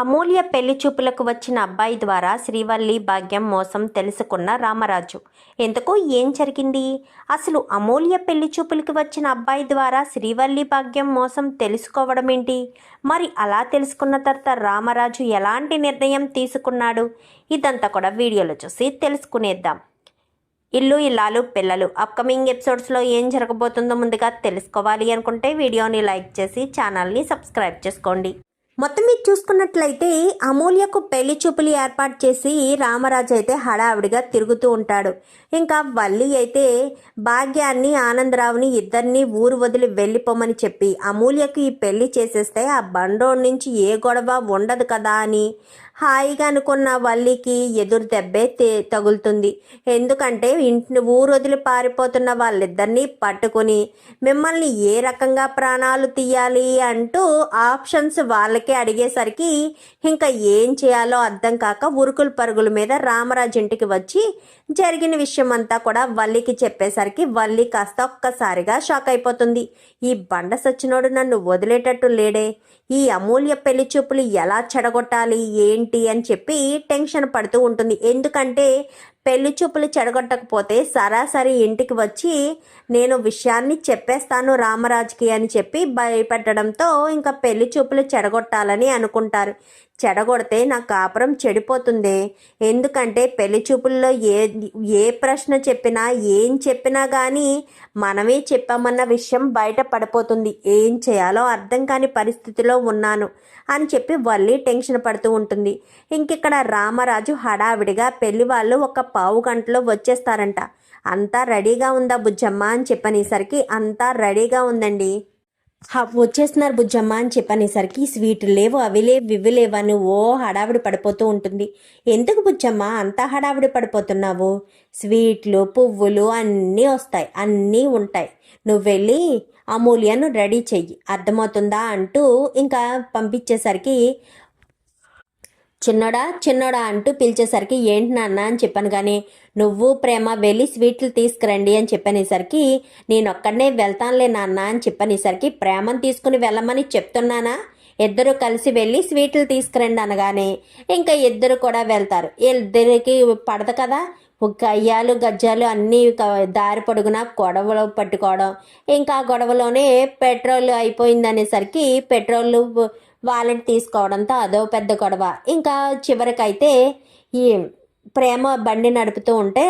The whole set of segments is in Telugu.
అమూల్య పెళ్ళి చూపులకు వచ్చిన అబ్బాయి ద్వారా శ్రీవల్లి భాగ్యం మోసం తెలుసుకున్న రామరాజు. ఎందుకు? ఏం జరిగింది? అసలు అమూల్య పెళ్ళి చూపులకు వచ్చిన అబ్బాయి ద్వారా శ్రీవల్లి భాగ్యం మోసం తెలుసుకోవడం ఏంటి? మరి అలా తెలుసుకున్న తర్వాత రామరాజు ఎలాంటి నిర్ణయం తీసుకున్నాడు? ఇదంతా కూడా వీడియోలో చూసి తెలుసుకునేద్దాం. ఇల్లు ఇల్లాలు పిల్లలు అప్కమింగ్ ఎపిసోడ్స్లో ఏం జరగబోతుందో ముందుగా తెలుసుకోవాలి అనుకుంటే వీడియోని లైక్ చేసి ఛానల్ని సబ్స్క్రైబ్ చేసుకోండి. మొత్తం మీరు చూసుకున్నట్లయితే అమూల్యకు పెళ్ళి చూపులు ఏర్పాటు చేసి రామరాజు అయితే హడావిడిగా తిరుగుతూ ఉంటాడు. ఇంకా వల్లి అయితే భాగ్యాన్ని ఆనందరావుని ఇద్దరిని ఊరు వదిలి వెళ్ళిపోమని చెప్పి అమూల్యకు ఈ పెళ్ళి చేసేస్తే ఆ బండోడ్ నుంచి ఏ గొడవ ఉండదు కదా అని హాయిగా అనుకున్న వల్లికి ఎదురు దెబ్బే తే తగులుతుంది. ఎందుకంటే ఇంటి ఊరు వదిలి పారిపోతున్న వాళ్ళిద్దరినీ పట్టుకుని మిమ్మల్ని ఏ రకంగా ప్రాణాలు తీయాలి అంటూ ఆప్షన్స్ వాళ్ళకి అడిగేసరికి ఇంకా ఏం చేయాలో అర్థం కాక ఉరుకుల పరుగుల మీద రామరాజు ఇంటికి వచ్చి జరిగిన విషయం అంతా కూడా వల్లికి చెప్పేసరికి వల్లి కాస్త ఒక్కసారిగా షాక్ అయిపోతుంది. ఈ బండ సచ్చినోడు నన్ను వదిలేటట్టు లేడే. ఈ అమూల్య పెళ్ళి చూపులు ఎలా చెడగొట్టాలి ఏంటి అని చెప్పి టెన్షన్ పడుతూ ఉంటుంది. ఎందుకంటే పెళ్ళి చూపులు చెడగొట్టకపోతే సరాసరి ఇంటికి వచ్చి నేను విషయాన్ని చెప్పేస్తాను రామరాజుకి అని చెప్పి భయపెట్టడంతో ఇంకా పెళ్ళి చూపులు చెడగొట్టాలని అనుకుంటారు. చెడగొడితే నా కాపురం చెడిపోతుంది. ఎందుకంటే పెళ్ళి చూపుల్లో ఏ ఏ ప్రశ్న చెప్పినా ఏం చెప్పినా కానీ మనమే చెప్పామన్న విషయం బయట పడిపోతుంది. ఏం చేయాలో అర్థం కాని పరిస్థితిలో ఉన్నాను అని చెప్పి వల్లి టెన్షన్ పడుతూ ఉంటుంది. ఇంకిక్కడ రామరాజు హడావిడిగా పెళ్ళి వాళ్ళు ఒక పావు గంటలో వచ్చేస్తారంట. అంతా రెడీగా ఉందా బుజ్జమ్మ అని చెప్పనేసరికి అంతా రెడీగా ఉందండి. వచ్చేస్తున్నారు బుజ్జమ్మ అని చెప్పనేసరికి స్వీట్ లేవు అవి లేవు ఇవి లేవు ఓ హడావిడి పడిపోతూ ఉంటుంది. ఎందుకు బుజ్జమ్మ అంత హడావిడి పడిపోతున్నావు? స్వీట్లు పువ్వులు అన్నీ వస్తాయి అన్నీ ఉంటాయి. నువ్వు వెళ్ళి అమూల్యను రెడీ చెయ్యి. అర్థమవుతుందా? అంటూ ఇంకా పంపించేసరికి చిన్నోడా చిన్నోడా అంటూ పిలిచేసరికి ఏంటి నాన్న? అని చెప్పాను. కానీ నువ్వు ప్రేమ వెళ్ళి స్వీట్లు తీసుకురండి అని చెప్పనేసరికి నేనొక్కడనే వెళ్తానులే నాన్న అని చెప్పనేసరికి ప్రేమను తీసుకుని వెళ్ళమని చెప్తున్నానా? ఇద్దరు కలిసి వెళ్ళి స్వీట్లు తీసుకురండి అనగానే ఇంకా ఇద్దరు కూడా వెళ్తారు. ఇద్దరికి పడదు కదా? గయ్యాలు గజ్జాలు అన్నీ దారి పొడుగునా గొడవలు పట్టుకోవడం. ఇంకా గొడవలోనే పెట్రోల్ అయిపోయిందనేసరికి పెట్రోల్ వాలెట్ తీసుకోవడంతో అదో పెద్ద గొడవ. ఇంకా చివరికైతే ఈ ప్రేమ బండి నడుపుతూ ఉంటే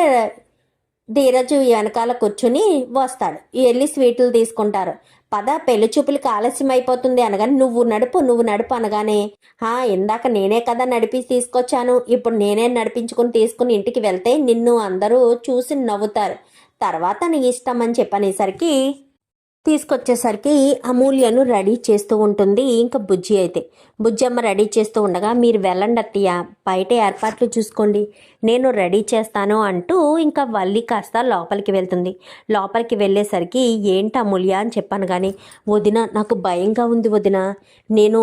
ధీరజు వెనకాల కూర్చుని వస్తాడు. వెళ్ళి స్వీట్లు తీసుకుంటారు. పద పెళ్ళి చూపులకి ఆలస్యం అయిపోతుంది అనగానే నువ్వు నడుపు నువ్వు నడుపు అనగానే హా ఇందాక నేనే కదా నడిపి తీసుకొచ్చాను. ఇప్పుడు నేనే నడిపించుకుని తీసుకుని ఇంటికి వెళ్తే నిన్ను అందరూ చూసి నవ్వుతారు. తర్వాత నీ ఇష్టం అని చెప్పనేసరికి తీసుకొచ్చేసరికి అమూల్యను రెడీ చేస్తూ ఉంటుంది. ఇంకా బుజ్జి అయితే బుజ్జమ్మ రెడీ చేస్తూ ఉండగా మీరు వెళ్ళండి అత్తయ్య బయట ఏర్పాట్లు చూసుకోండి. నేను రెడీ చేస్తాను అంటూ ఇంకా వల్లి కాస్త లోపలికి వెళ్తుంది. లోపలికి వెళ్ళేసరికి ఏంటి అమూల్య అని చెప్పాను కానీ వదిన నాకు భయంగా ఉంది వదిన. నేను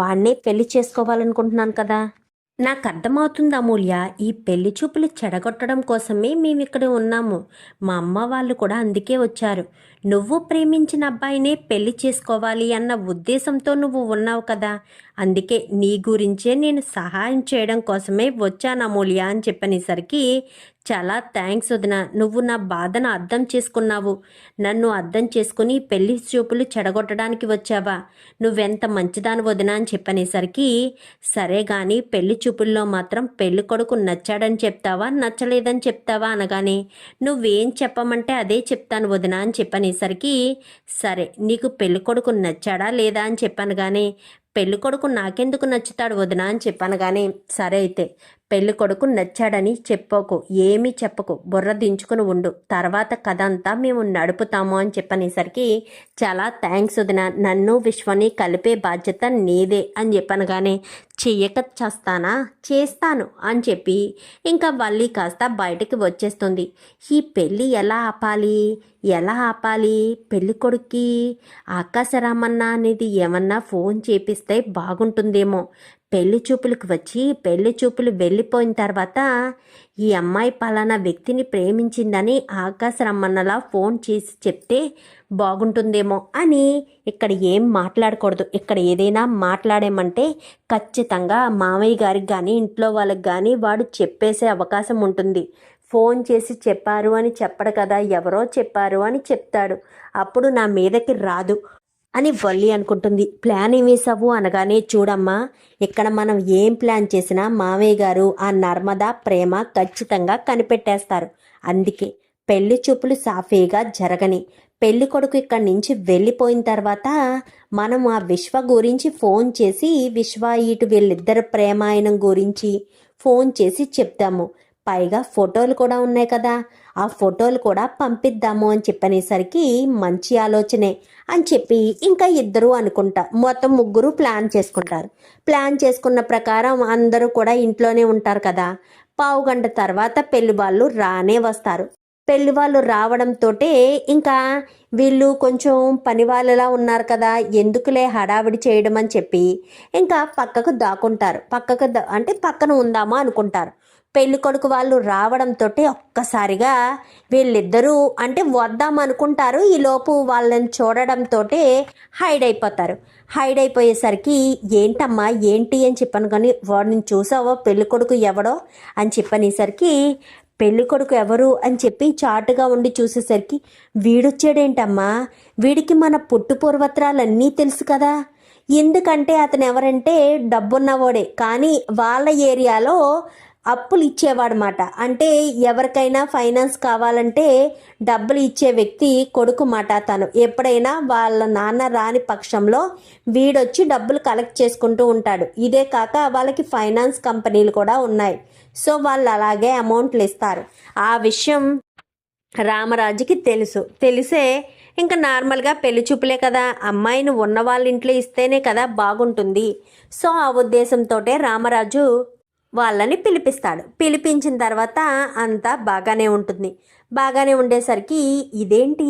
వాడినే పెళ్ళి చేసుకోవాలనుకుంటున్నాను కదా. నాకు అర్థమవుతుంది అమూల్య ఈ పెళ్ళి చూపులు చెడగొట్టడం కోసమే మేము ఇక్కడ ఉన్నాము. మా అమ్మ వాళ్ళు కూడా అందుకే వచ్చారు. నువ్వు ప్రేమించిన అబ్బాయినే పెళ్ళి చేసుకోవాలి అన్న ఉద్దేశంతో నువ్వు ఉన్నావు కదా. అందుకే నీ గురించే నేను సహాయం చేయడం కోసమే వచ్చాను అమూల్య అని చెప్పనేసరికి చాలా థ్యాంక్స్ వదిన. నువ్వు నా బాధను అర్థం చేసుకున్నావు. నన్ను అర్థం చేసుకుని పెళ్ళి చూపులు చెడగొట్టడానికి వచ్చావా? నువ్వెంత మంచిదాని వదిన అని చెప్పనేసరికి సరే గాని పెళ్ళి చూపుల్లో మాత్రం పెళ్ళి కొడుకు నచ్చాడని చెప్తావా? నచ్చలేదని చెప్తావా అనగానే నువ్వేం చెప్పమంటే అదే చెప్తాను వదిన అని చెప్పనేసరికి సరే నీకు పెళ్ళి కొడుకు నచ్చాడా లేదా అని చెప్పాను కానీ పెళ్ళికొడుకు నాకెందుకు నచ్చుతాడు వదిన అని చెప్పాను కానీ సరే అయితే పెళ్ళి కొడుకు నచ్చాడని చెప్పోకు ఏమీ చెప్పకు. బుర్ర దించుకుని ఉండు. తర్వాత కథ అంతా మేము నడుపుతాము అని చెప్పనేసరికి చాలా థ్యాంక్స్ వదిన. నన్ను విశ్వని కలిపే బాధ్యత నీదే అని చెప్పనగానే కానీ చెయ్యక చేస్తానా? చేస్తాను అని చెప్పి ఇంకా వల్లి కాస్త బయటికి వచ్చేస్తుంది. ఈ పెళ్ళి ఎలా ఆపాలి? ఎలా ఆపాలి? పెళ్ళి కొడుక్కి ఆకాశరామన్న అనేది ఏమన్నా ఫోన్ చేపిస్తే బాగుంటుందేమో. పెళ్ళి చూపులకు వచ్చి పెళ్ళి చూపులు వెళ్ళిపోయిన తర్వాత ఈ అమ్మాయి పలానా వ్యక్తిని ప్రేమించిందని ఆకాశ రమ్మన్నలా ఫోన్ చేసి చెప్తే బాగుంటుందేమో అని ఇక్కడ ఏం మాట్లాడకూడదు. ఇక్కడ ఏదైనా మాట్లాడేమంటే ఖచ్చితంగా మామయ్య గారికి కానీ ఇంట్లో వాళ్ళకి కానీ వాడు చెప్పేసే అవకాశం ఉంటుంది. ఫోన్ చేసి చెప్పారు అని చెప్పడు కదా ఎవరో చెప్పారు అని చెప్తాడు. అప్పుడు నా మీదకి రాదు. అని వల్లి అనుకుంటుంది. ప్లాన్ ఏం వేసావు అనగానే చూడమ్మా ఇక్కడ మనం ఏం ప్లాన్ చేసినా మామయ్య గారు ఆ నర్మదా ప్రేమ ఖచ్చితంగా కనిపెట్టేస్తారు. అందుకే పెళ్ళి చూపులు సాఫీగా జరగని పెళ్ళి కొడుకు ఇక్కడి నుంచి వెళ్ళిపోయిన తర్వాత మనం ఆ విశ్వ గురించి ఫోన్ చేసి విశ్వ ఇటు వీళ్ళిద్దరు ప్రేమాయణం గురించి ఫోన్ చేసి చెప్తాము. పైగా ఫోటోలు కూడా ఉన్నాయి కదా. ఆ ఫోటోలు కూడా పంపిద్దాము అని చెప్పనేసరికి మంచి ఆలోచనే అని చెప్పి ఇంకా ఇద్దరు అనుకుంటా. మొత్తం ముగ్గురు ప్లాన్ చేసుకుంటారు. ప్లాన్ చేసుకున్న ప్రకారం అందరూ కూడా ఇంట్లోనే ఉంటారు కదా. పావు గంట తర్వాత పెళ్ళి వాళ్ళు రానే వస్తారు. పెళ్ళి వాళ్ళు రావడంతో ఇంకా వీళ్ళు కొంచెం పని వాళ్ళలా ఉన్నారు కదా. ఎందుకులే హడావిడి చేయడం అని చెప్పి ఇంకా పక్కకు దాక్కుంటారు. పక్కకు దా అంటే పక్కన ఉందామా అనుకుంటారు. పెళ్ళి కొడుకు వాళ్ళు రావడంతో ఒక్కసారిగా వీళ్ళిద్దరూ అంటే వద్దాం అనుకుంటారు ఈలోపు వాళ్ళని చూడడంతో హైడ్ అయిపోతారు. హైడ్ అయిపోయేసరికి ఏంటమ్మా ఏంటి? అని చెప్పాను కానీ వాడిని చూసావో? పెళ్ళి కొడుకు ఎవడో? అని చెప్పనేసరికి పెళ్ళి కొడుకు ఎవరు? అని చెప్పి చాటుగా ఉండి చూసేసరికి వీడొచ్చాడేంటమ్మా? వీడికి మన పుట్టు పూర్వత్రాలన్నీ తెలుసు కదా? ఎందుకంటే అతను ఎవరంటే డబ్బున్నవాడే. కానీ వాళ్ళ ఏరియాలో అప్పులు ఇచ్చేవాడమాట అంటే ఎవరికైనా ఫైనాన్స్ కావాలంటే డబ్బులు ఇచ్చే వ్యక్తి కొడుకు మాట తను. ఎప్పుడైనా వాళ్ళ నాన్న రాని పక్షంలో వీడొచ్చి డబ్బులు కలెక్ట్ చేసుకుంటూ ఉంటాడు. ఇదే కాక వాళ్ళకి ఫైనాన్స్ కంపెనీలు కూడా ఉన్నాయి. సో వాళ్ళు అలాగే అమౌంట్లు ఇస్తారు ఆ విషయం రామరాజుకి తెలుసు. తెలిసే ఇంకా నార్మల్గా పెళ్ళి చూపులే కదా. అమ్మాయిని ఉన్న వాళ్ళ ఇంట్లో ఇస్తేనే కదా బాగుంటుంది. సో ఆ ఉద్దేశంతో రామరాజు వాళ్ళని పిలిపిస్తాడు. పిలిపించిన తర్వాత అంతా బాగానే ఉంటుంది. బాగానే ఉండేసరికి ఇదేంటి?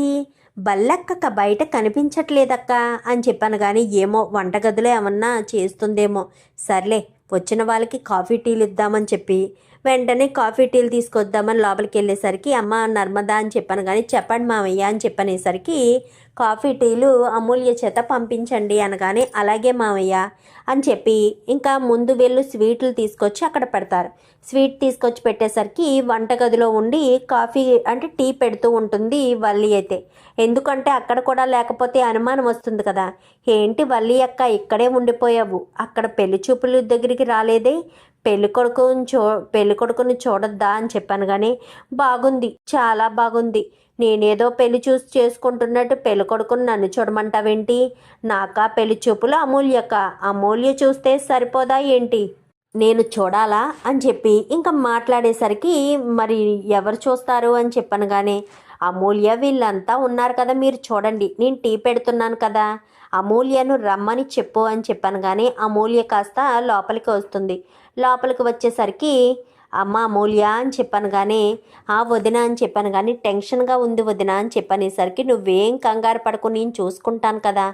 బల్లక్కక బయట కనిపించట్లేదక్క అని చెప్పాను కానీ ఏమో వంటగదిలో ఏమన్నా చేస్తుందేమో. సర్లే వచ్చిన వాళ్ళకి కాఫీ టీలు ఇద్దామని చెప్పి వెంటనే కాఫీ టీలు తీసుకొద్దామని లోపలికి వెళ్ళేసరికి అమ్మ నర్మదా అని చెప్పాను కానీ చెప్పండి మామయ్య అని చెప్పనేసరికి కాఫీ టీలు అమూల్య చేత పంపించండి అనగానే అలాగే మామయ్య అని చెప్పి ఇంకా ముందు వెళ్ళు స్వీట్లు తీసుకొచ్చి అక్కడ పెడతారు. స్వీట్ తీసుకొచ్చి పెట్టేసరికి వంటగదిలో ఉండి కాఫీ అంటే టీ పెడుతూ ఉంటుంది వల్లి అయితే. ఎందుకంటే అక్కడ కూడా లేకపోతే అనుమానం వస్తుంది కదా. ఏంటి వల్లి అక్క ఇక్కడే ఉండిపోయావు. అక్కడ పెళ్ళి చూపుల దగ్గరికి రాలేదే? పెళ్ళికొడుకుని చూ పెళ్ళికొడుకుని చూడొద్దా అని చెప్పాను కానీ బాగుంది చాలా బాగుంది. నేనేదో పెళ్ళి చూసి చేసుకుంటున్నట్టు పెళ్ళి కొడుకుని నన్ను చూడమంటావేంటి? నాకా పెళ్ళి చూపులు అమూల్యక. అమూల్య చూస్తే సరిపోదా ఏంటి? నేను చూడాలా? అని చెప్పి ఇంకా మాట్లాడేసరికి మరి ఎవరు చూస్తారు అని చెప్పాను కానీ అమూల్య వీళ్ళంతా ఉన్నారు కదా మీరు చూడండి నేను టీ పెడుతున్నాను కదా. అమూల్యను రమ్మని చెప్పు అని చెప్పాను కానీ అమూల్య కాస్త లోపలికి వస్తుంది. లోపలికి వచ్చేసరికి అమ్మ అమూల్య అని చెప్పాను కానీ ఆ వదిన అని చెప్పాను కానీ టెన్షన్గా ఉంది వదిన అని చెప్పనేసరికి నువ్వేం కంగారు పడకు నేను చూసుకుంటాను కదా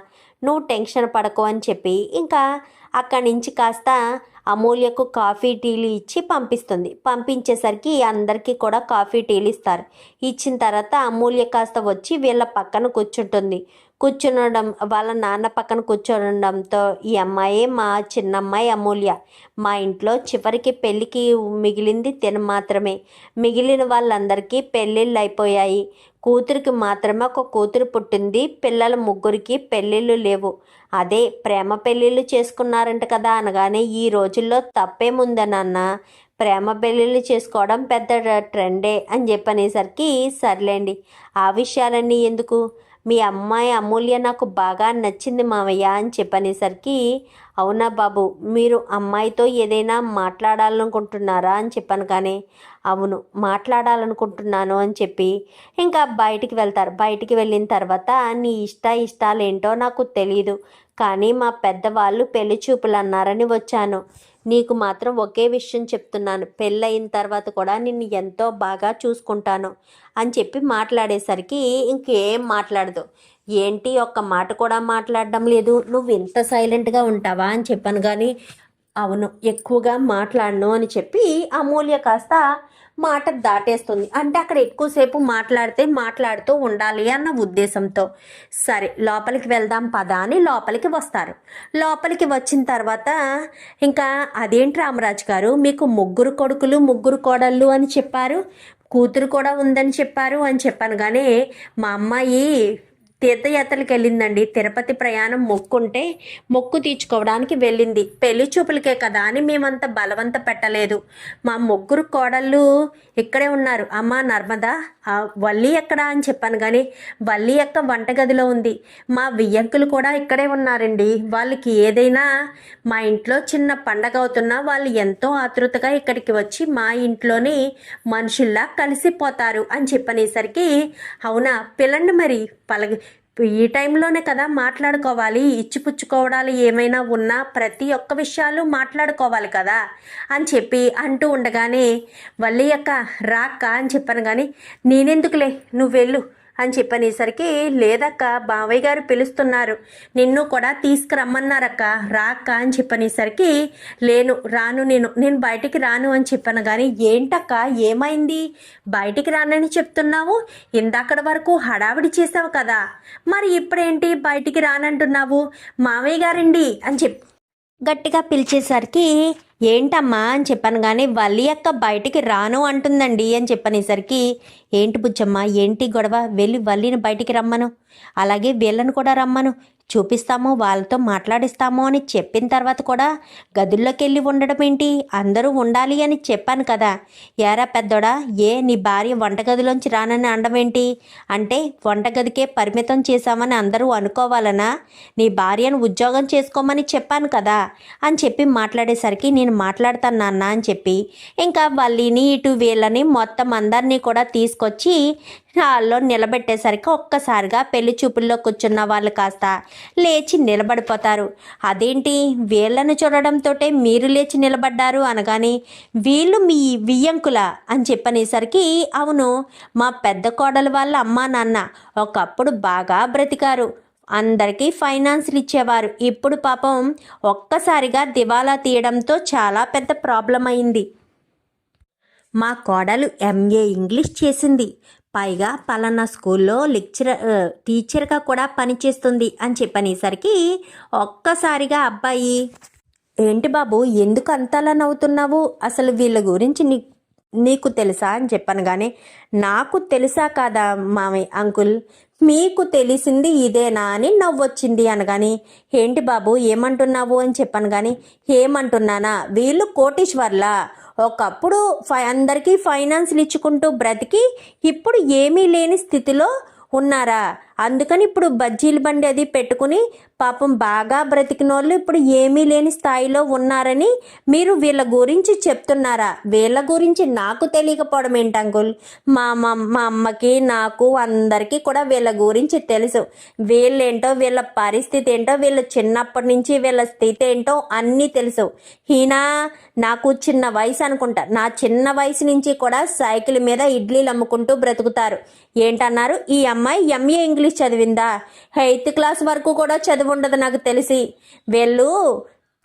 నువ్వు టెన్షన్ పడకు అని చెప్పి ఇంకా అక్కడి నుంచి కాస్త అమూల్యకు కాఫీ టీలు ఇచ్చి పంపిస్తుంది. పంపించేసరికి అందరికీ కూడా కాఫీ టీలు ఇస్తారు. ఇచ్చిన తర్వాత అమూల్య కాస్త వచ్చి వీళ్ళ పక్కన కూర్చుంటుంది. కూర్చునడం వాళ్ళ నాన్న పక్కన కూర్చోడంతో ఈ అమ్మాయి మా చిన్నమ్మాయి అమూల్య. మా ఇంట్లో చివరికి పెళ్ళికి మిగిలింది తిన మాత్రమే. మిగిలిన వాళ్ళందరికీ పెళ్ళిళ్ళు అయిపోయాయి కూతురికి మాత్రమే ఒక కూతురు పుట్టింది. పిల్లల ముగ్గురికి పెళ్ళిళ్ళు లేవు. అదే ప్రేమ పెళ్ళిళ్ళు చేసుకున్నారంట కదా అనగానే ఈ రోజుల్లో తప్పేముందనన్న ప్రేమ పెళ్ళిళ్ళు చేసుకోవడం పెద్ద ట్రెండే అని చెప్పనేసరికి సర్లేండి. ఆ విషయాలన్నీ ఎందుకు? మీ అమ్మాయి అమూల్య నాకు బాగా నచ్చింది మావయ్య అని చెప్పనేసరికి అవునా బాబు మీరు అమ్మాయితో ఏదైనా మాట్లాడాలనుకుంటున్నారా అని చెప్పాను కానీ అవును మాట్లాడాలనుకుంటున్నాను అని చెప్పి ఇంకా బయటికి వెళ్తారు. బయటికి వెళ్ళిన తర్వాత నీ ఇష్ట ఇష్టాలు ఏంటో నాకు తెలియదు కానీ మా పెద్దవాళ్ళు పెళ్ళి చూపులు అన్నారని వచ్చాను. నీకు మాత్రం ఒకే విషయం చెప్తున్నాను. పెళ్ళయిన తర్వాత కూడా నిన్ను ఎంతో బాగా చూసుకుంటాను అని చెప్పి మాట్లాడేసరికి ఇంకేం మాట్లాడదు. ఏంటి ఒక్క మాట కూడా మాట్లాడడం లేదు. నువ్వు ఇంత సైలెంట్గా ఉంటావా అని చెప్పాను కానీ అవును ఎక్కువగా మాట్లాడను అని చెప్పి అమూల్య కాస్త మాట దాటేస్తుంది. అంటే అక్కడ ఎక్కువసేపు మాట్లాడితే మాట్లాడుతూ ఉండాలి అన్న ఉద్దేశంతో. సరే లోపలికి వెళ్దాం పదా అని లోపలికి వస్తారు. లోపలికి వచ్చిన తర్వాత ఇంకా అదేంటి రామరాజు గారు మీకు ముగ్గురు కొడుకులు ముగ్గురు కోడళ్ళు అని చెప్పారు కూతురు కూడా ఉందని చెప్పారు అని చెప్పాను. కానీ మా అమ్మాయి తీర్థయాత్రలకు వెళ్ళిందండి తిరుపతి ప్రయాణం మొక్కుంటే మొక్కు తీర్చుకోవడానికి వెళ్ళింది. పెళ్ళి చూపులకే కదా అని మేమంత బలవంత పెట్టలేదు. మా ముగ్గురు కోడళ్ళు ఇక్కడే ఉన్నారు. అమ్మ నర్మదా ఆ వల్లి ఎక్కడ అని చెప్పాను కానీ వల్లి యొక్క వంటగదిలో ఉంది. మా వియ్యంకులు కూడా ఇక్కడే ఉన్నారండి. వాళ్ళకి ఏదైనా మా ఇంట్లో చిన్న పండగ అవుతున్నా వాళ్ళు ఎంతో ఆతృతగా ఇక్కడికి వచ్చి మా ఇంట్లోనే మనుషుల్లా కలిసిపోతారు అని చెప్పనేసరికి అవునా పిల్లండి మరి? పలగ ఈ టైంలోనే కదా మాట్లాడుకోవాలి ఇచ్చిపుచ్చుకోవడాలు ఏమైనా ఉన్నా ప్రతి ఒక్క విషయాలు మాట్లాడుకోవాలి కదా అని చెప్పి అంటూ ఉండగానే వల్లి యొక్క రాక్క అని చెప్పాను. కానీ నేనెందుకులే నువ్వు వెళ్ళు. అని చెప్పనేసరికి లేదక్క బావయ్య గారు పిలుస్తున్నారు. నిన్ను కూడా తీసుకురమ్మన్నారక్క. రాక్క అని చెప్పనేసరికి లేను రాను నేను. నేను బయటికి రాను అని చెప్పాను. కానీ ఏంటక్క ఏమైంది? బయటికి రానని చెప్తున్నావు? ఇందాకడ వరకు హడావిడి చేసావు కదా. మరి ఇప్పుడేంటి బయటికి రానంటున్నావు? మావయ్య గారండి అని చెప్ గట్టిగా పిలిచేసరికి ఏంటమ్మా అని చెప్పాను. కానీ వల్లి అక్క బయటికి రాను అంటుందండి అని చెప్పనేసరికి ఏంటి బుజ్జమ్మ? ఏంటి గొడవ? వెళ్ళి వల్లిని బయటికి రమ్మను. అలాగే వీళ్ళను కూడా రమ్మను. చూపిస్తాము వాళ్ళతో మాట్లాడిస్తాము అని చెప్పిన తర్వాత కూడా గదుల్లోకి వెళ్ళి ఉండడం ఏంటి? అందరూ ఉండాలి అని చెప్పాను కదా. ఏరా పెద్దోడా ఏ నీ భార్య వంటగదిలోంచి రానని అనడం ఏంటి? అంటే వంటగదికే పరిమితం చేశామని అందరూ అనుకోవాలనా? నీ భార్యను ఉద్యోగం చేసుకోమని చెప్పాను కదా అని చెప్పి మాట్లాడేసరికి నేను మాట్లాడతాను నాన్న అని చెప్పి ఇంకా వాళ్ళని ఇటు వీళ్ళని మొత్తం అందరినీ కూడా తీసుకు తీసుకొచ్చి హాల్లో నిలబెట్టేసరికి ఒక్కసారిగా పెళ్ళి చూపుల్లో కూర్చున్న వాళ్ళు కాస్త లేచి నిలబడిపోతారు. అదేంటి? వీళ్ళను చూడడంతో మీరు లేచి నిలబడ్డారు అనగాని వీళ్ళు మీ వియ్యంకుల అని చెప్పనేసరికి అవును మా పెద్ద కోడలు వాళ్ళ అమ్మా నాన్న ఒకప్పుడు బాగా బ్రతికారు. అందరికీ ఫైనాన్స్లు ఇచ్చేవారు. ఇప్పుడు పాపం ఒక్కసారిగా దివాలా తీయడంతో చాలా పెద్ద ప్రాబ్లం అయింది. మా కోడలు ఎంఏ ఇంగ్లీష్ చేసింది. పైగా పలానా స్కూల్లో లెక్చరర్ టీచర్గా కూడా పనిచేస్తుంది అని చెప్పనేసరికి ఒక్కసారిగా అబ్బాయి ఏంటి బాబు ఎందుకు అంతలా నవ్వుతున్నావు? అసలు వీళ్ళ గురించి నీకు నీకు తెలుసా అని చెప్పాను. కానీ నాకు తెలుసా కాదా మామయ్య అంకుల్? మీకు తెలిసింది ఇదేనా అని నవ్వొచ్చింది అనగాని ఏంటి బాబు ఏమంటున్నావు అని చెప్పాను కానీ ఏమంటున్నానా? వీళ్ళు కోటీశ్వర్లా? ఒకప్పుడు ఫై అందరికీ ఫైనాన్స్లు ఇచ్చుకుంటూ బ్రతికి ఇప్పుడు ఏమీ లేని స్థితిలో ఉన్నారా? అందుకని ఇప్పుడు బజ్జీల బండి అది పెట్టుకుని పాపం బాగా బ్రతికిన వాళ్ళు ఇప్పుడు ఏమీ లేని స్థాయిలో ఉన్నారని మీరు వీళ్ళ గురించి చెప్తున్నారా? వీళ్ళ గురించి నాకు తెలియకపోవడం ఏంటి అంకుల్? మా మా మా అమ్మకి నాకు అందరికీ కూడా వీళ్ళ గురించి తెలుసు. వీళ్ళేంటో వీళ్ళ పరిస్థితి ఏంటో వీళ్ళ చిన్నప్పటి నుంచి వీళ్ళ స్థితి ఏంటో అన్నీ తెలుసు. ఈయన నాకు చిన్న వయసు అనుకుంటా. నా చిన్న వయసు నుంచి కూడా సైకిల్ మీద ఇడ్లీలు అమ్ముకుంటూ బ్రతుకుతారు. ఏంటన్నారు? ఈ అమ్మాయి ఎంఏ ఇంగ్లీష్ చదివిందా? ఎయిత్ క్లాస్ వరకు కూడా చదివి ఉండదు నాకు తెలిసి. వీళ్ళు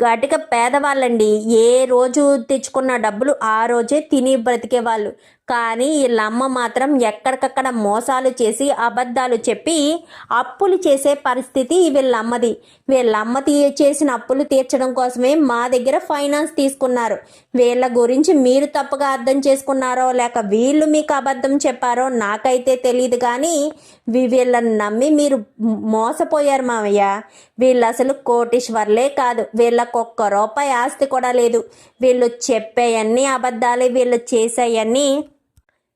గట్టిగా పేదవాళ్ళండి. ఏ రోజు తెచ్చుకున్న డబ్బులు ఆ రోజే తిని బ్రతికే వాళ్ళు కానీ వీళ్ళమ్మ మాత్రం ఎక్కడికక్కడ మోసాలు చేసి అబద్ధాలు చెప్పి అప్పులు చేసే పరిస్థితి వీళ్ళమ్మది వీళ్ళమ్మ తీ చేసిన అప్పులు తీర్చడం కోసమే మా దగ్గర ఫైనాన్స్ తీసుకున్నారు. వీళ్ళ గురించి మీరు తప్పుగా అర్థం చేసుకున్నారో లేక వీళ్ళు మీకు అబద్ధం చెప్పారో నాకైతే తెలియదు కానీ వీ- వీళ్ళని నమ్మి మీరు మోసపోయారు మామయ్య. వీళ్ళు అసలు కోటీశ్వర్లే కాదు. వీళ్ళకు ఒక్క రూపాయి ఆస్తి కూడా లేదు. వీళ్ళు చెప్పేయన్నీ అబద్ధాలే వీళ్ళు చేసేయన్నీ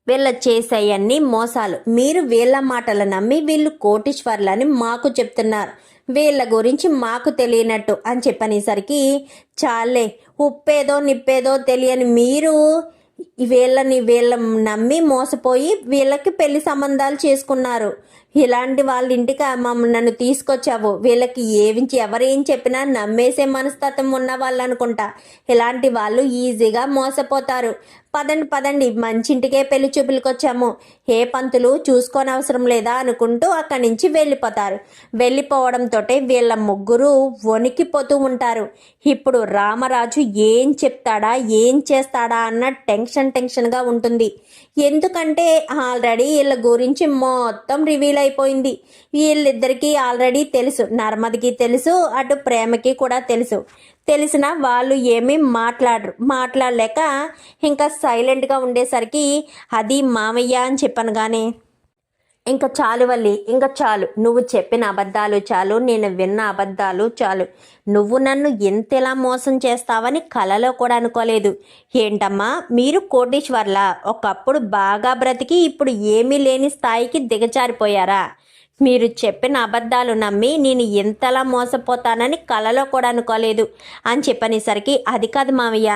వీళ్ళ చేసేయన్నీ మోసాలు. మీరు వీళ్ళ మాటలు నమ్మి వీళ్ళు కోటీశ్వర్లని మాకు చెప్తున్నారు. వీళ్ళ గురించి మాకు తెలియనట్టు అని చెప్పనేసరికి చాలే ఉప్పేదో నిప్పేదో తెలియని మీరు వీళ్ళని వీళ్ళ నమ్మి మోసపోయి వీళ్ళకి పెళ్ళి సంబంధాలు చేసుకున్నారు. ఇలాంటి వాళ్ళ ఇంటికి మమ్మల్ని నన్ను తీసుకొచ్చావు. వీళ్ళకి ఏవించి ఎవరేం చెప్పినా నమ్మేసే మనస్తత్వం ఉన్న వాళ్ళు అనుకుంటా. ఇలాంటి వాళ్ళు ఈజీగా మోసపోతారు. పదండి పదండి మంచింటికే పెళ్ళి చూపులకు వచ్చాము ఏ పంతులు చూసుకోని అవసరం లేదా అనుకుంటూ అక్కడి నుంచి వెళ్ళిపోతారు. వెళ్ళిపోవడంతో వీళ్ళ ముగ్గురు వణికిపోతూ ఉంటారు. ఇప్పుడు రామరాజు ఏం చెప్తాడా ఏం చేస్తాడా అన్న టెన్షన్ టెన్షన్గా ఉంటుంది. ఎందుకంటే ఆల్రెడీ వీళ్ళ గురించి మొత్తం రివీల్ అయిపోయింది. వీళ్ళిద్దరికీ ఆల్రెడీ తెలుసు. నర్మదికి తెలుసు అటు ప్రేమకి కూడా తెలుసు. తెలిసిన వాళ్ళు ఏమీ మాట్లాడరు. మాట్లాడలేక ఇంకా సైలెంట్గా ఉండేసరికి అది మామయ్య అని చెప్పాను కానీ ఇంకా చాలు వల్లి ఇంకా చాలు. నువ్వు చెప్పిన అబద్ధాలు చాలు నేను విన్న అబద్ధాలు చాలు. నువ్వు నన్ను ఎంతలా మోసం చేస్తావని కలలో కూడా అనుకోలేదు. ఏంటమ్మా మీరు కోటీశ్వర్ల. ఒకప్పుడు బాగా బ్రతికి ఇప్పుడు ఏమీ లేని స్థాయికి దిగజారిపోయారా? మీరు చెప్పిన అబద్ధాలు నమ్మి నేను ఎంతలా మోసపోతానని కలలో కూడా అనుకోలేదు. అని చెప్పనేసరికి అది కాదు మామయ్య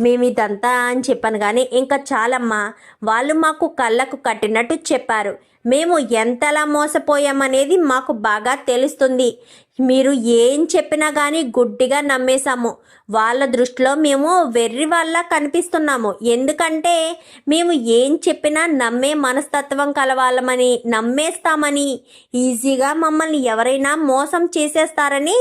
మేము ఇదంతా అని చెప్పాను కానీ ఇంకా చాలమ్మా. వాళ్ళు మాకు కళ్ళకు కట్టినట్టు చెప్పారు. మేము ఎంతలా మోసపోయామనేది మాకు బాగా తెలుస్తుంది. మీరు ఏం చెప్పినా కానీ గుడ్డిగా నమ్మేశాము. వాళ్ళ దృష్టిలో మేము వెర్రి వాళ్ళ కనిపిస్తున్నాము. ఎందుకంటే మేము ఏం చెప్పినా నమ్మే మనస్తత్వం కలవాళ్ళమని నమ్మేస్తామని ఈజీగా మమ్మల్ని ఎవరైనా మోసం చేసేస్తారని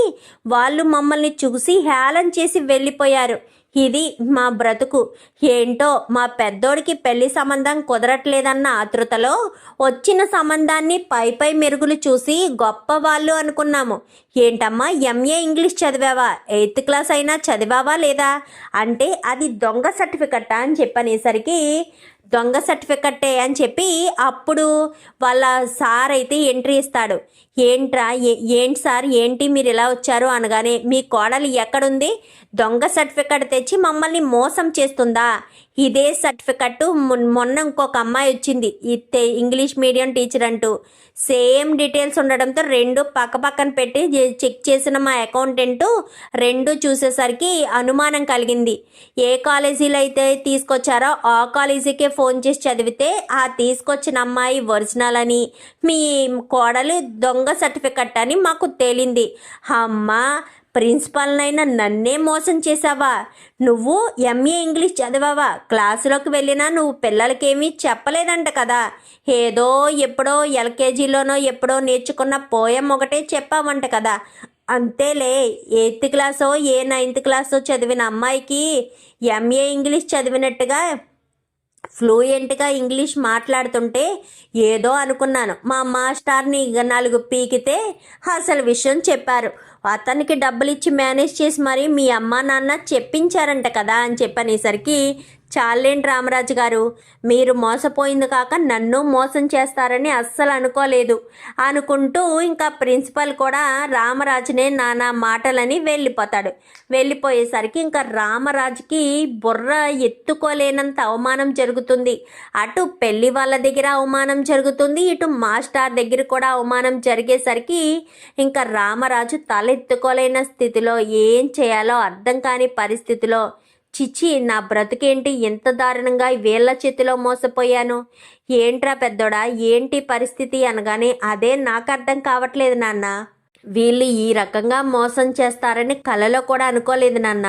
వాళ్ళు మమ్మల్ని చూసి హేళన చేసి వెళ్ళిపోయారు. ఇది మా బ్రతుకు. ఏంటో మా పెద్దోడికి పెళ్ళి సంబంధం కుదరట్లేదన్న ఆతృతలో వచ్చిన సంబంధాన్ని పై పై మెరుగులు చూసి గొప్ప వాళ్ళు అనుకున్నాము. ఏంటమ్మా ఎంఏ ఇంగ్లీష్ చదివావా? ఎయిత్ క్లాస్ అయినా చదివావా లేదా? అంటే అది దొంగ సర్టిఫికెట్ అని చెప్పనేసరికి దొంగ సర్టిఫికెట్టే అని చెప్పి అప్పుడు వాళ్ళ సార్ అయితే ఎంట్రీ ఇస్తాడు. ఏంట్రా ఏ ఏంటి సార్ ఏంటి మీరు ఇలా వచ్చారు అనగానే మీ కోడలు ఎక్కడుంది? దొంగ సర్టిఫికెట్ తెచ్చి మమ్మల్ని మోసం చేస్తుందా? ఇదే సర్టిఫికెట్ మొన్న ఇంకొక అమ్మాయి వచ్చింది. ఇతే ఇంగ్లీష్ మీడియం టీచర్ అంటూ. సేమ్ డీటెయిల్స్ ఉండడంతో రెండు పక్క పక్కన పెట్టి చెక్ చేసిన మా అకౌంటెంట్ రెండు చూసేసరికి అనుమానం కలిగింది. ఏ కాలేజీలో అయితే తీసుకొచ్చారో ఆ కాలేజీకే ఫోన్ చేసి చదివితే ఆ తీసుకొచ్చిన అమ్మాయి ఒరిజినల్ అని మీ కోడలు దొంగ సర్టిఫికెట్ అని మాకు తేలింది. అమ్మా ప్రిన్సిపాల్నైనా నన్నే మోసం చేసావా నువ్వు ఎంఏ ఇంగ్లీష్ చదివావా? క్లాసులోకి వెళ్ళినా నువ్వు పిల్లలకేమీ చెప్పలేదంట కదా. ఏదో ఎప్పుడో ఎల్కేజీలోనో ఎప్పుడో నేర్చుకున్న పోయం ఒకటే చెప్పావంట కదా. అంతేలే ఎయిత్ క్లాసో ఏ నైన్త్ క్లాసో చదివిన అమ్మాయికి ఎంఏ ఇంగ్లీష్ చదివినట్టుగా ఫ్లూయెంట్గా ఇంగ్లీష్ మాట్లాడుతుంటే ఏదో అనుకున్నాను. మా మాస్టర్ని నాలుగు పీకితే అసలు విషయం చెప్పారు. అతనికి డబ్బులు ఇచ్చి మేనేజ్ చేసి మరి మీ అమ్మ నాన్న చెప్పించారంట కదా అని చెప్పనేసరికి చాలేండి రామరాజు గారు మీరు మోసపోయింది కాక నన్ను మోసం చేస్తారని అస్సలు అనుకోలేదు. అనుకుంటూ ఇంకా ప్రిన్సిపల్ కూడా రామరాజునే నానా మాటలని వెళ్ళిపోతాడు. వెళ్ళిపోయేసరికి ఇంకా రామరాజుకి బుర్ర ఎత్తుకోలేనంత అవమానం జరుగుతుంది. అటు పెళ్ళి వాళ్ళ దగ్గర అవమానం జరుగుతుంది ఇటు మాస్టర్ దగ్గర కూడా అవమానం జరిగేసరికి ఇంకా రామరాజు తలెత్తుకోలేని స్థితిలో ఏం చేయాలో అర్థం కాని పరిస్థితిలో చిచి నా బ్రతుకేంటి ఇంత దారుణంగా వీళ్ళ చేతిలో మోసపోయాను? ఏంట్రా పెద్దోడా ఏంటి పరిస్థితి అనగానే అదే నాకు అర్థం కావట్లేదు నాన్న. వీళ్ళు ఈ రకంగా మోసం చేస్తారని కలలో కూడా అనుకోలేదు నాన్న.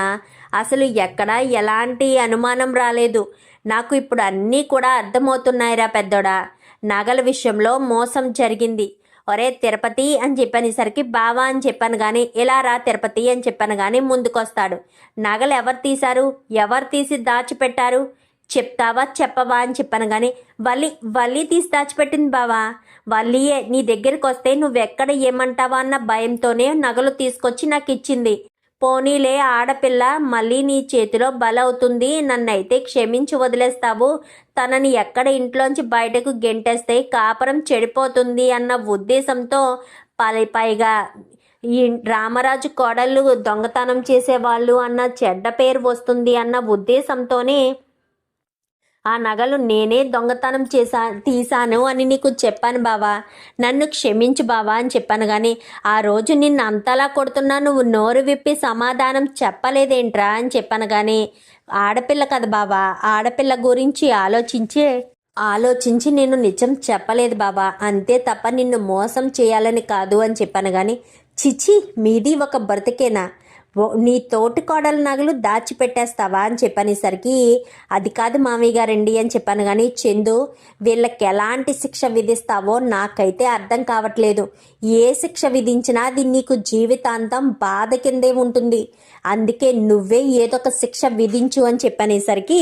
అసలు ఎక్కడా ఎలాంటి అనుమానం రాలేదు. నాకు ఇప్పుడు అన్నీ కూడా అర్థమవుతున్నాయిరా పెద్దోడా. నగల విషయంలో మోసం జరిగింది. ఒరే తిరుపతి అని చెప్పనేసరికి బావా అని చెప్పాను కానీ ఇలా రా తిరుపతి అని చెప్పాను కానీ ముందుకొస్తాడు. నగలు ఎవరు తీశారు? ఎవరు తీసి దాచిపెట్టారు? చెప్తావా? చెప్పవా? అని చెప్పాను కానీ వల్లి వల్లి తీసి దాచిపెట్టింది బావా. వల్లియే నీ దగ్గరికి వస్తే నువ్వెక్కడ ఏమంటావా? అన్న భయంతోనే నగలు తీసుకొచ్చి నాకు ఇచ్చింది పోనీలే ఆడపిల్ల మళ్ళీ నీ చేతిలో బలవుతుంది. నన్నైతే క్షమించి వదిలేస్తావు. తనని ఎక్కడ ఇంట్లోంచి బయటకు గెంటేస్తే కాపురం చెడిపోతుంది అన్న ఉద్దేశంతో పై పైగా ఈ రామరాజు కోడళ్ళు దొంగతనం చేసేవాళ్ళు అన్న చెడ్డ పేరు వస్తుంది అన్న ఉద్దేశంతోనే ఆ నగలు నేనే దొంగతనం చేశా తీశాను అని నీకు చెప్పాను బావా. నన్ను క్షమించు బావా అని చెప్పాను కానీ ఆ రోజు నిన్ను అంతలా కొడుతున్నా నువ్వు నోరు విప్పి సమాధానం చెప్పలేదేంట్రా అని చెప్పాను కానీ ఆడపిల్ల కదా బావా. ఆడపిల్ల గురించి ఆలోచించే ఆలోచించి నేను నిజం చెప్పలేదు బాబా అంతే తప్ప నిన్ను మోసం చేయాలని కాదు అని చెప్పాను కానీ చిచి మీది ఒక బ్రతికేనా? నీ తోటి కోడల నగలు దాచిపెట్టేస్తావా అని చెప్పనేసరికి అది కాదు మామయ్య గారండి అని చెప్పాను కానీ చందు వీళ్ళకి ఎలాంటి శిక్ష విధిస్తావో నాకైతే అర్థం కావట్లేదు. ఏ శిక్ష విధించినా అది నీకు జీవితాంతం బాధ కిందే ఉంటుంది. అందుకే నువ్వే ఏదొక శిక్ష విధించు అని చెప్పనేసరికి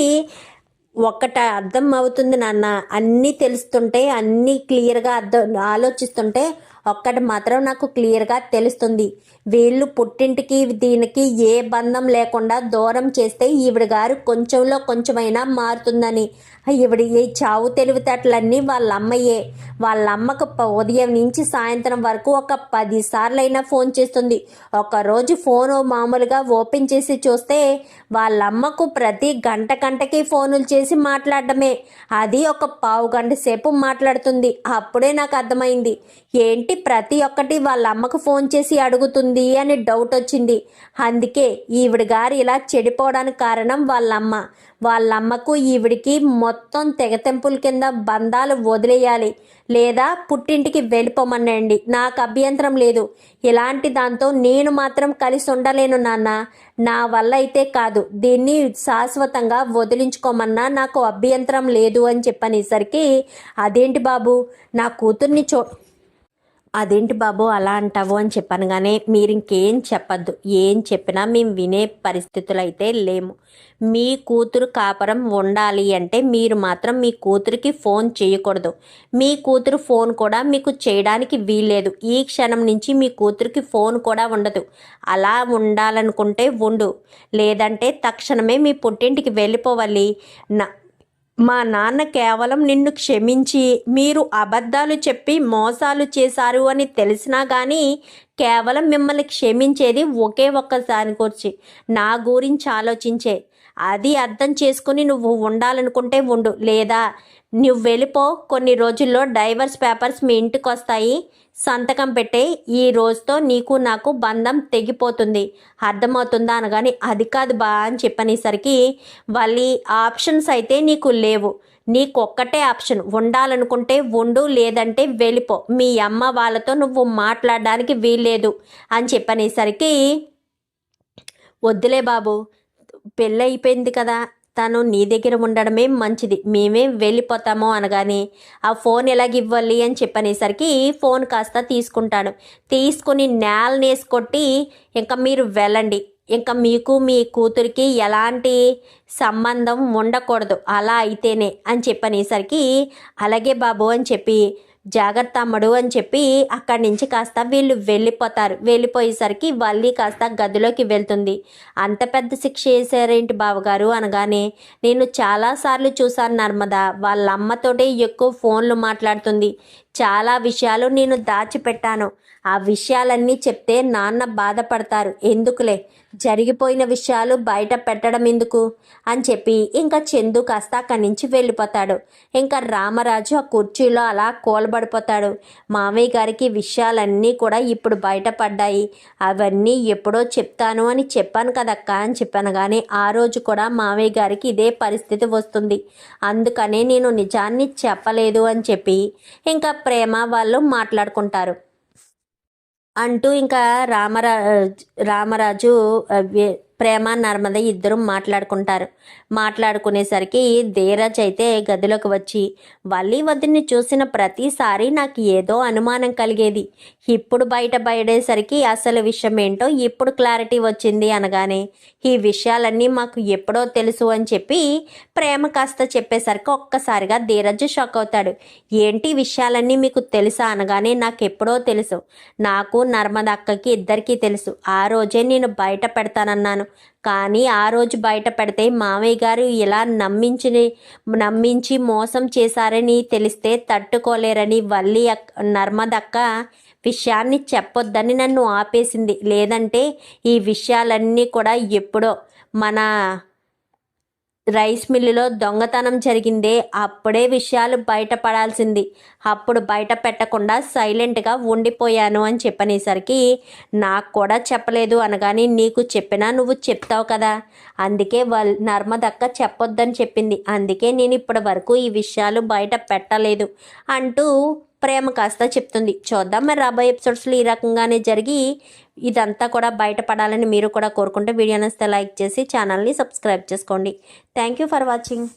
ఒక్కట అర్థం అవుతుంది నాన్న. అన్నీ తెలుస్తుంటే అన్నీ క్లియర్గా అర్థం ఆలోచిస్తుంటే ఒక్కటి మాత్రం నాకు క్లియర్గా తెలుస్తుంది. వీళ్ళు పుట్టింటికి దీనికి ఏ బంధం లేకుండా దూరం చేస్తే ఈవిడ గారు కొంచెంలో కొంచెమైనా మారుతుందని. ఈవిడ ఈ చావు తెలివితేటలన్నీ వాళ్ళ అమ్మయే వాళ్ళ అమ్మకు ఉదయం నుంచి సాయంత్రం వరకు ఒక పది సార్లైనా ఫోన్ చేస్తుంది. ఒకరోజు ఫోన్ మామూలుగా ఓపెన్ చేసి చూస్తే వాళ్ళ అమ్మకు ప్రతి గంట గంటకి ఫోనులు చేసి మాట్లాడడమే. అది ఒక పావు గంట సేపు మాట్లాడుతుంది. అప్పుడే నాకు అర్థమైంది. ఏంటి ప్రతి ఒక్కటి వాళ్ళ అమ్మకు ఫోన్ చేసి అడుగుతుంది. అని డౌట్ వచ్చింది. అందుకే ఈవిడ గారు ఇలా చెడిపోవడానికి కారణం వాళ్ళమ్మ. వాళ్ళమ్మకు వాళ్ళ అమ్మకు ఈవిడికి మొత్తం తెగతెంపుల కింద బంధాలు వదిలేయాలి. లేదా పుట్టింటికి వెళ్ళిపోమనండి. నాకు అభ్యంతరం లేదు. ఇలాంటి దాంతో నేను మాత్రం కలిసి ఉండలేను నాన్న. నా వల్ల అయితే కాదు. దీన్ని శాశ్వతంగా వదిలించుకోమన్నా నాకు అభ్యంతరం లేదు అని చెప్పనేసరికి అదేంటి బాబు? నా కూతుర్ని చూ అదేంటి బాబు అలా అంటావు అని చెప్పాను కానీ మీరు ఇంకేం చెప్పద్దు. ఏం చెప్పినా మేము వినే పరిస్థితులు అయితే లేము. మీ కూతురు కాపురం ఉండాలి అంటే మీరు మాత్రం మీ కూతురికి ఫోన్ చేయకూడదు. మీ కూతురు ఫోన్ కూడా మీకు చేయడానికి వీల్లేదు. ఈ క్షణం నుంచి మీ కూతురికి ఫోన్ కూడా ఉండదు. అలా ఉండాలనుకుంటే ఉండు. లేదంటే తక్షణమే మీ పుట్టింటికి వెళ్ళిపోవాలి. నా మా నాన్న కేవలం నిన్ను క్షమించి మీరు అబద్ధాలు చెప్పి మోసాలు చేశారు అని తెలిసినా కానీ కేవలం మిమ్మల్ని క్షమించేది ఒకే ఒక్కసారి గురించి నా గురించి ఆలోచించే. అది అర్థం చేసుకుని నువ్వు ఉండాలనుకుంటే ఉండు. లేదా నువ్వు వెళ్ళిపో. కొన్ని రోజుల్లో డైవర్స్ పేపర్స్ మీ ఇంటికి వస్తాయి సంతకం పెట్టే. ఈ రోజుతో నీకు నాకు బంధం తెగిపోతుంది. అర్థమవుతుందా అనగానే అది కాదు బా అని చెప్పనేసరికి వాళ్ళ ఆప్షన్స్ అయితే నీకు లేవు. నీకు ఒక్కటే ఆప్షన్. ఉండాలనుకుంటే ఉండు లేదంటే వెళ్ళిపో. మీ అమ్మ వాళ్ళతో నువ్వు మాట్లాడడానికి వీల్లేదు అని చెప్పనేసరికి వద్దులే బాబు పెళ్ళి అయిపోయింది కదా తను నీ దగ్గర ఉండడమే మంచిది. మేమే వెళ్ళిపోతాము అనగానే ఆ ఫోన్ ఎలాగ ఇవ్వాలి? అని చెప్పనేసరికి ఫోన్ కాస్త తీసుకుంటాడు. తీసుకుని నేలనేసి కొట్టి ఇంకా మీరు వెళ్ళండి. ఇంకా మీకు మీ కూతురికి ఎలాంటి సంబంధం ఉండకూడదు. అలా అయితేనే అని చెప్పనేసరికి అలాగే బాబు అని చెప్పి జాగ్రత్త అమ్మడు అని చెప్పి అక్కడి నుంచి కాస్త వీళ్ళు వెళ్ళిపోతారు. వెళ్ళిపోయేసరికి వల్లి కాస్త గదిలోకి వెళ్తుంది. అంత పెద్ద శిక్ష వేసారేంటి బావగారు? అనగానే నేను చాలాసార్లు చూశాను నర్మదా. వాళ్ళ అమ్మతోటే ఎక్కువ ఫోన్లు మాట్లాడుతుంది. చాలా విషయాలు నేను దాచిపెట్టాను. ఆ విషయాలన్నీ చెప్తే నాన్న బాధపడతారు. ఎందుకులే? జరిగిపోయిన విషయాలు బయట పెట్టడం ఎందుకు? అని చెప్పి ఇంకా చందు కాస్త అక్కడి నుంచి వెళ్ళిపోతాడు. ఇంకా రామరాజు ఆ కుర్చీలో అలా కూలబడిపోతాడు. మామయ్య గారికి విషయాలన్నీ కూడా ఇప్పుడు బయటపడ్డాయి అవన్నీ ఎప్పుడో చెప్తాను అని చెప్పాను కదక్క అని చెప్పాను. కానీ ఆ రోజు కూడా మామయ్య గారికి ఇదే పరిస్థితి వస్తుంది. అందుకనే నేను నిజాన్ని చెప్పలేదు అని చెప్పి ఇంకా ప్రేమ వాళ్ళు మాట్లాడుకుంటారు. అంటూ ఇంకా రామరా రామరాజు ప్రేమ నర్మద ఇద్దరు మాట్లాడుకుంటారు. మాట్లాడుకునేసరికి ధీరజ్ అయితే గదిలోకి వచ్చి వల్లి వదిని చూసిన ప్రతిసారి నాకు ఏదో అనుమానం కలిగేది. ఇప్పుడు బయట బయటేసరికి అసలు విషయం ఏంటో ఇప్పుడు క్లారిటీ వచ్చింది అనగానే ఈ విషయాలన్నీ మాకు ఎప్పుడో తెలుసు అని చెప్పి ప్రేమ కాస్త చెప్పేసరికి ఒక్కసారిగా ధీరజ్ షాక్ అవుతాడు. ఏంటి విషయాలన్నీ మీకు తెలుసా? అనగానే నాకు ఎప్పుడో తెలుసు. నాకు నర్మద అక్కకి ఇద్దరికీ తెలుసు. ఆ రోజే నేను బయట పెడతానన్నాను. కానీ ఆ రోజు బయట పెడితే మామయ్య గారు ఇలా నమ్మించి నమ్మించి మోసం చేశారని తెలిస్తే తట్టుకోలేరని వల్లి అక్క నర్మదక్క విషయాన్ని చెప్పొద్దని నన్ను ఆపేసింది. లేదంటే ఈ విషయాలన్నీ కూడా ఎప్పుడో మన రైస్ మిల్లులో దొంగతనం జరిగిందే అప్పుడే విషయాలు బయటపడాల్సింది. అప్పుడు బయట పెట్టకుండా సైలెంట్గా ఉండిపోయాను అని చెప్పనేసరికి నాకు కూడా చెప్పలేదు అనగాని నీకు చెప్పినా నువ్వు చెప్తావు కదా? అందుకే వాళ్ళ నర్మదక్క చెప్పొద్దని చెప్పింది. అందుకే నేను ఇప్పటి వరకు ఈ విషయాలు బయట పెట్టలేదు అంటూ ప్రేమ కాస్త చెప్తుంది. చూద్దాం మరి రాబోయే ఎపిసోడ్స్లో ఈ రకంగానే జరిగి ఇదంతా కూడా బయటపడాలని మీరు కూడా కోరుకుంటే వీడియో నచ్చితే లైక్ చేసి ఛానల్ని సబ్స్క్రైబ్ చేసుకోండి. Thank you for watching